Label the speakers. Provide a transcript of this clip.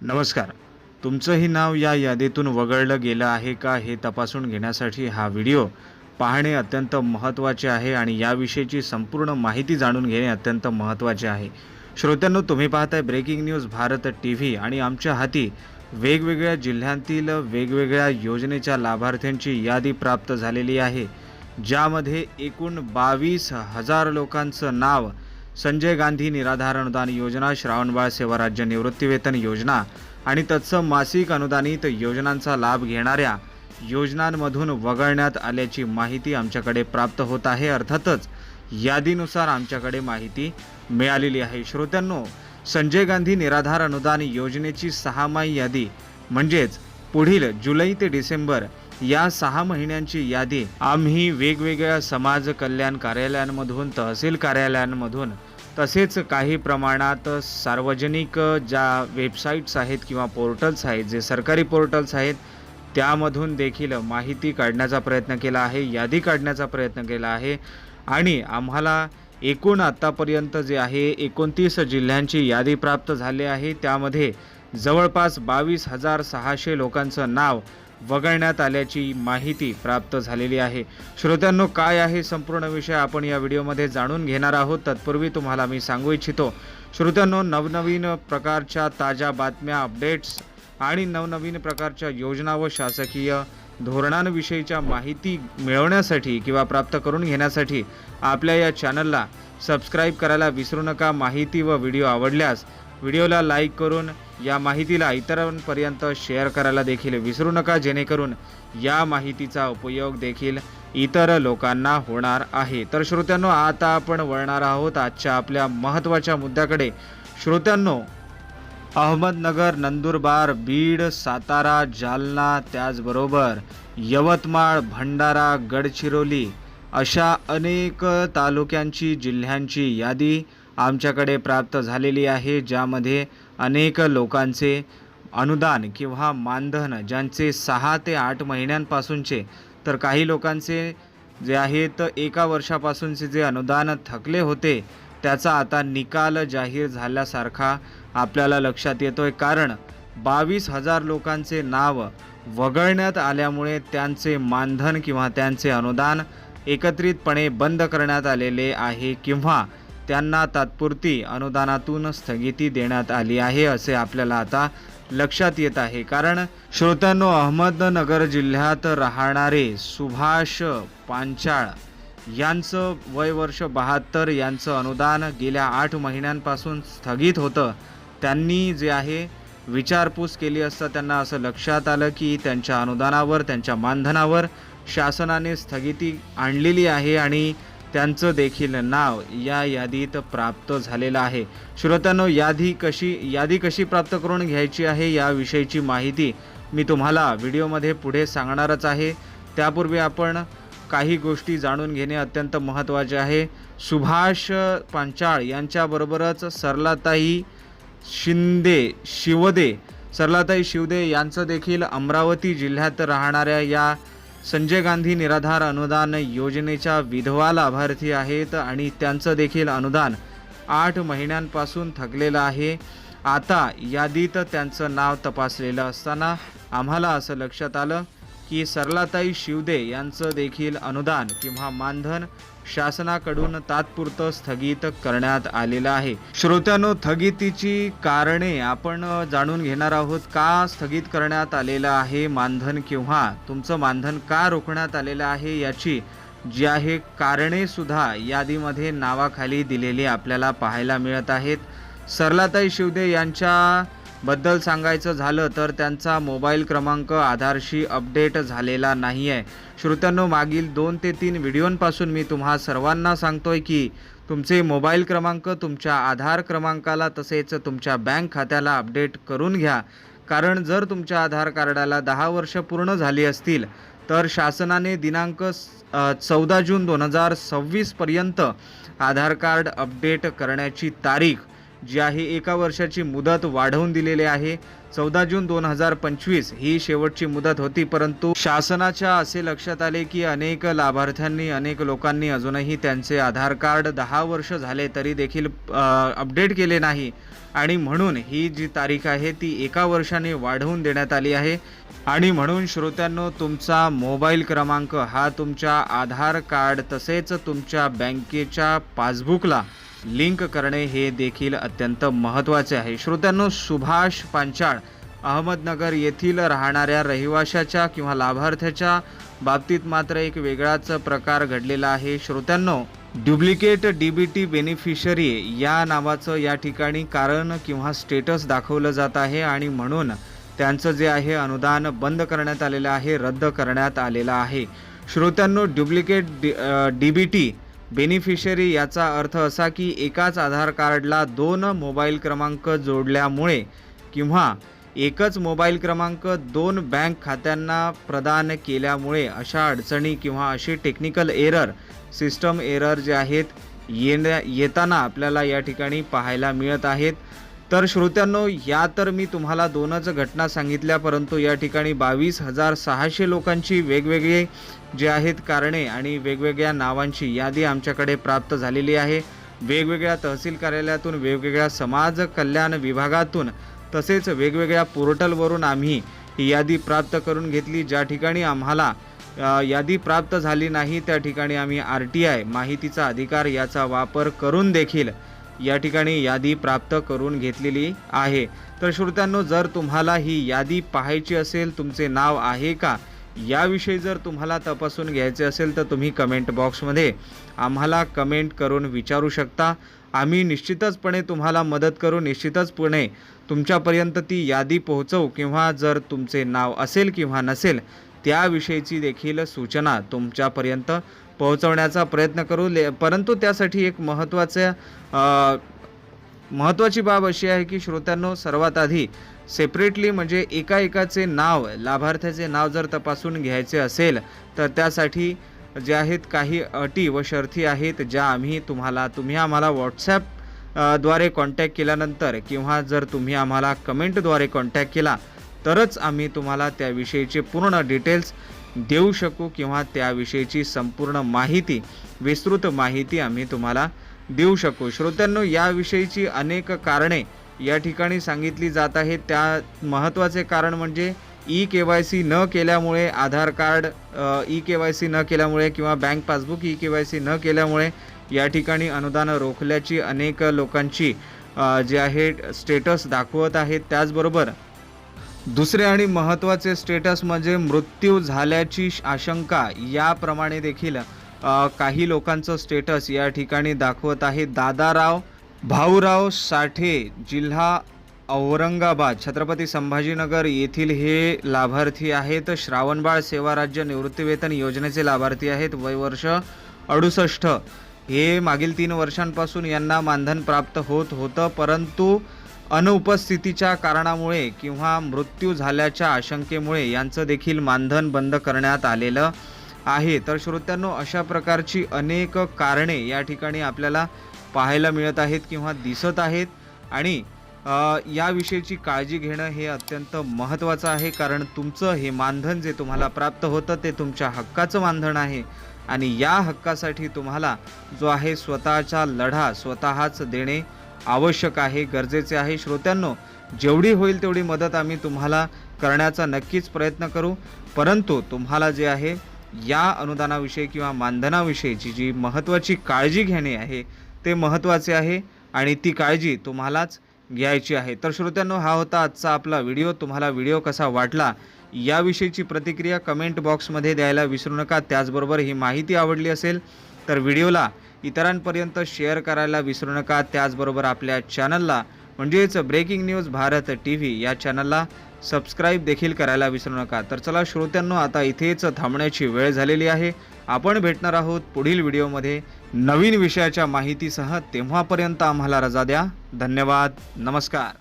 Speaker 1: नमस्कार. तुमचंही नाव या यादीतून वगळलं गेलं आहे का हे तपासून घेण्यासाठी हा व्हिडिओ पाहणे अत्यंत महत्त्वाचे आहे आणि याविषयीची संपूर्ण माहिती जाणून घेणे अत्यंत महत्त्वाचे आहे. श्रोत्यांनो तुम्ही पाहताय breaking news Bharat T V आणि आमच्या हाती वेगवेगळ्या जिल्ह्यांतील वेगवेगळ्या योजनेच्या लाभार्थ्यांची यादी प्राप्त झालेली आहे ज्यामध्ये एकूण बावीस हजार लोकांचं नाव संजय गांधी निराधार अनुदान योजना श्रावणबाळ सेवा राज्य निवृत्तीवेतन योजना आणि तत्सम मासिक अनुदानित योजनांचा लाभ घेणाऱ्या योजनांमधून वगळण्यात आल्याची माहिती आमच्याकडे प्राप्त होत आहे. अर्थातच यादीनुसार आमच्याकडे माहिती मिळालेली आहे. श्रोत्यांनो संजय गांधी निराधार अनुदान योजनेची सहामाही यादी म्हणजेच पुढील जुलै ते डिसेंबर या सहा महिन्यांची यादी आम्ही वेगवेगळ्या समाज कल्याण कार्यालयांमधून तहसील कार्यालयांमधून तसेच काही प्रमाणात सार्वजनिक ज्या वेबसाईट्स आहेत किंवा पोर्टल्स आहेत जे सरकारी पोर्टल्स आहेत त्यामधून देखील माहिती काढण्याचा प्रयत्न केला आहे यादी काढण्याचा प्रयत्न केला आहे. आणि आम्हाला एकूण आत्तापर्यंत जे आहे एकोणतीस जिल्ह्यांची यादी प्राप्त झाली आहे. त्यामध्ये जवळपास बावीस हजार सहाशे लोकांचं नाव वगळण्यात आल्याची माहिती प्राप्त झालेली आहे. श्रोत्यांनो काय आहे संपूर्ण विषय आपण या व्हिडिओमध्ये जाणून घेणार आहोत. तत्पूर्वी तुम्हाला मी सांगू इच्छितो श्रोत्यांनो नवनवीन प्रकारच्या ताज्या बातम्या अपडेट्स आणि नवनवीन प्रकारच्या योजना व शासकीय धोरणांविषयीच्या माहिती मिळवण्यासाठी किंवा प्राप्त करून घेण्यासाठी आपल्या या चॅनलला सबस्क्राईब करायला विसरू नका. माहिती व व्हिडिओ आवडल्यास व्हिडिओला लाईक करून या माहितीला इतरांपर्यंत शेअर करायला देखील विसरू नका जेणेकरून या माहितीचा उपयोग देखील इतर लोकांना होणार आहे. तर श्रोत्यांनो आता आपण वळणार आहोत आजच्या आपल्या महत्त्वाच्या मुद्द्याकडे. श्रोत्यांनो अहमदनगर नंदुरबार बीड सातारा जालना त्याचबरोबर यवतमाळ भंडारा गडचिरोली अशा अनेक तालुक्यांची जिल्ह्यांची यादी आमच्याकडे प्राप्त झालेली आहे ज्यामध्ये अनेक लोकांचे अनुदान किंवा मानधन ज्यांचे सहा ते आठ महिन्यांपासूनचे तर काही लोकांचे जे आहेत एका वर्षापासूनचे जे अनुदान थकले होते त्याचा आता निकाल जाहीर झाल्यासारखा आपल्याला लक्षात येतो आहे कारण बावीस हजार लोकांचे नाव वगळण्यात आल्यामुळे त्यांचे मानधन किंवा त्यांचे अनुदान एकत्रितपणे बंद करण्यात आलेले आहे किंवा त्यांना तात्पुरती अनुदानातून स्थगिती देण्यात आली आहे असे आपल्याला आता लक्षात येत आहे. कारण श्रोत्यांनो अहमदनगर जिल्ह्यात राहणारे सुभाष पांचाळ यांचं वय वर्ष बहात्तर यांचं अनुदान गेल्या आठ महिन्यांपासून स्थगित होतं. त्यांनी जे आहे विचारपूस केली असता त्यांना असं लक्षात आलं की त्यांच्या अनुदानावर त्यांच्या मानधनावर शासनाने स्थगिती आणलेली आहे आणि त्यांचं देखील नाव या यादीत प्राप्त झालेलं आहे. श्रोत्यांनो यादी कशी यादी कशी प्राप्त करून घ्यायची आहे याविषयीची माहिती मी तुम्हाला व्हिडिओमध्ये पुढे सांगणारच आहे. त्यापूर्वी आपण काही गोष्टी जाणून घेणे अत्यंत महत्त्वाचे आहे. सुभाष पांचाळ यांच्याबरोबरच सरलाताई शिंदे शिवदे सरलाताई शिवदे यांचं देखील अमरावती जिल्ह्यात राहणाऱ्या या संजय गांधी निराधार अनुदान योजनेच्या विधवा लाभार्थी आहेत आणि त्यांचं देखील अनुदान आठ महिन्यांपासून थकलेलं आहे. आता यादीत त्यांचं नाव तपासलेलं असताना आम्हाला असं लक्षात आलं की सरलाताई शिवदे यांचं देखील अनुदान किंवा मानधन शासनाकडून तात्पुरतं स्थगित करण्यात आलेलं आहे. श्रोत्यानो स्थगितीची कारणे आपण जाणून घेणार आहोत का स्थगित करण्यात आलेलं आहे मानधन किंवा तुमचं मानधन का रोखण्यात आलेलं आहे याची जी आहे कारणे सुद्धा यादीमध्ये नावाखाली दिलेली आपल्याला पाहायला मिळत आहेत. सरलाताई शिवदे यांच्या बद्दल सांगायचं झालं तर त्यांचा मोबाईल क्रमांक आधारशी अपडेट झालेला नाही आहे श्रोत्यांनो मागील दोन ते तीन व्हिडिओंपासून मी तुम्हा सर्वांना सांगतोय की तुमचे मोबाईल क्रमांक तुमच्या आधार क्रमांकाला तसेच तुमच्या बँक खात्याला अपडेट करून घ्या. कारण जर तुमच्या आधार कार्डाला दहा वर्ष पूर्ण झाली असतील तर शासनाने दिनांक चौदा जून दोन हजार सव्वीसपर्यंत आधार कार्ड अपडेट करण्याची तारीख जी आहे एका वर्षाची मुदत वाढवून दिलेली आहे. चौदा जून दोन हजार पंचवीस ही शेवटची मुदत होती परंतु शासनाच्या असे लक्षात आले की अनेक लाभार्थ्यांनी अनेक लोकांनी अजूनही त्यांचे आधार कार्ड दहा वर्ष झाले तरी देखील अपडेट केले नाही. आणि म्हणून ही जी तारीख आहे ती एका वर्षाने वाढवून देण्यात आली आहे. आणि म्हणून श्रोत्यांनो तुमचा मोबाईल क्रमांक हा तुमच्या आधार कार्ड तसेच तुमच्या बँकेच्या पासबुकला लिंक करणे हे देखील अत्यंत महत्त्वाचे आहे. श्रोत्यांनो सुभाष पांचाळ अहमदनगर येथील राहणाऱ्या रहिवाशाच्या किंवा लाभार्थ्याच्या बाबतीत मात्र एक वेगळाच प्रकार घडलेला आहे. श्रोत्यांनो duplicate D B T beneficiary या नावाचं या ठिकाणी कारण किंवा स्टेटस दाखवलं जात आहे आणि म्हणून त्यांचं जे आहे अनुदान बंद करण्यात आलेलं आहे रद्द करण्यात आलेलं आहे. श्रोत्यांनो duplicate D D B T beneficiary याचा अर्थ असा की एकाच आधार कार्डला दोन मोबाईल क्रमांक जोडल्यामुळे किंवा एकच मोबाईल क्रमांक दोन बँक खात्यांना प्रदान केल्यामुळे अशा अडचणी किंवा अशी टेक्निकल एरर सिस्टम एरर जे आहेत येण्या येताना आपल्याला या ठिकाणी पाहायला मिळत आहेत. तर श्रोत्यांनो या तर मी तुम्हाला दोनच घटना सांगितल्या परंतु या ठिकाणी बावीस हजार सहाशे लोकांची वेगवेगळी जे आहेत कारणे आणि वेगवेगळ्या नावांची यादी आमच्याकडे प्राप्त झालेली आहे. वेगवेगळ्या तहसील कार्यालयातून वेगवेगळ्या समाज कल्याण विभागातून तसेच वेगवेगळ्या पोर्टलवरून आम्ही ही यादी प्राप्त करून घेतली. ज्या ठिकाणी आम्हाला यादी प्राप्त झाली नाही त्या ठिकाणी आम्ही आर टी आय माहितीचा अधिकार याचा वापर करून देखील या ठिकाणी यादी प्राप्त करून घेतलेली आहे. तर श्रोत्यांनो जर तुम्हाला ही यादी पाहायची असेल तुमचे नाव आहे का? याविषयी जर तुम्हाला तपासून घ्यायचे असेल तर तुम्ही कमेंट बॉक्समध्ये आम्हाला कमेंट करून विचारू शकता. आम्ही निश्चितचपणे तुम्हाला मदत करू निश्चितचपणे तुमच्यापर्यंत ती यादी पोहोचवू किंवा जर तुमचे नाव असेल किंवा नसेल त्याविषयीची देखील सूचना तुमच्यापर्यंत पोहोचवण्याचा प्रयत्न करू ले परंतु त्यासाठी एक महत्त्वाचं महत्त्वाची बाब अशी आहे की श्रोत्यांनो सर्वात आधी सेपरेटली म्हणजे एका एकाचे नाव लाभार्थ्याचे नाव जर तपासून घ्यायचे असेल तर त्यासाठी जे आहेत काही अटी व शर्थी आहेत ज्या आम्ही तुम्हाला तुम्ही आम्हाला व्हॉट्सॲप द्वारे कॉन्टॅक्ट केल्यानंतर किंवा जर तुम्ही आम्हाला कमेंटद्वारे कॉन्टॅक्ट केला तरच आम्ही तुम्हाला त्याविषयीचे पूर्ण डिटेल्स देऊ शकू किंवा त्याविषयीची संपूर्ण माहिती विस्तृत माहिती आम्ही तुम्हाला देऊ शकू. श्रोत्यांनो याविषयीची अनेक कारणे या ठिकाणी सांगितली जात आहेत. त्या महत्त्वाचे कारण म्हणजे ई के वाय सी न केल्यामुळे Aadhaar card E K Y C न केल्यामुळे किंवा bank passbook E K Y C न केल्यामुळे या ठिकाणी अनुदान रोखल्याची अनेक लोकांची जे आहे स्टेटस दाखवत आहेत. त्याचबरोबर दुसरे आणि महत्त्वाचे स्टेटस म्हणजे मृत्यू झाल्याची श- आशंका याप्रमाणे देखील काही लोकांचं स्टेटस या ठिकाणी दाखवत आहे. दादाराव भाऊराव साठे जिल्हा औरंगाबाद छत्रपती संभाजीनगर येथील हे लाभार्थी आहेत. श्रावणबाळ सेवा राज्य निवृत्तीवेतन योजनेचे लाभार्थी आहेत. वय वर्ष अडुसष्ट. हे मागील तीन वर्षांपासून यांना मानधन प्राप्त होत होतं परंतु अनुपस्थितीच्या कारणामुळे किंवा मृत्यू झाल्याच्या आशंकेमुळे यांचं देखील मानधन बंद करण्यात आलेलं आहे. तर श्रोत्यांनो अशा प्रकारची अनेक कारणे या ठिकाणी आपल्याला पाहायला मिळत आहेत किंवा दिसत आहेत आणि याविषयीची काळजी घेणं हे अत्यंत महत्त्वाचं आहे. कारण तुमचं हे मानधन जे तुम्हाला प्राप्त होतं ते तुमच्या हक्काचं मानधन आहे आणि या हक्कासाठी तुम्हाला जो आहे स्वतःचा लढा स्वतःच देणे आवश्यक आहे गरजेचे आहे. श्रोत्यांनो जेवढी होईल तेवढी मदत आम्ही तुम्हाला करण्याचा नक्कीच प्रयत्न करू. परंतु तुम्हाला जे आहे या अनुदानाविषयी किंवा मानधनाविषयीची जी महत्त्वाची काळजी घेणे आहे ते महत्त्वाचे आहे आणि ती काळजी तुम्हालाच घ्यायची आहे. तर श्रोत्यांनो हा होता आजचा आपला व्हिडिओ. तुम्हाला व्हिडिओ कसा वाटला याविषयीची प्रतिक्रिया कमेंट बॉक्समध्ये द्यायला विसरू नका. त्याचबरोबर ही माहिती आवडली असेल तर व्हिडिओला इतरांपर्यंत शेअर करायला विसरू नका. त्याचबरोबर आपल्या चॅनलला म्हणजेच breaking news Bharat T V या चॅनलला सबस्क्राईब देखील करायला विसरू नका. तर चला श्रोत्यांनो आता इथेच थांबण्याची वेळ झालेली आहे. आपण भेटणार आहोत पुढील व्हिडिओमध्ये. नवीन विषयाच्या माहितीसह तेव्हापर्यंत आम्हाला रजा द्या. धन्यवाद. नमस्कार.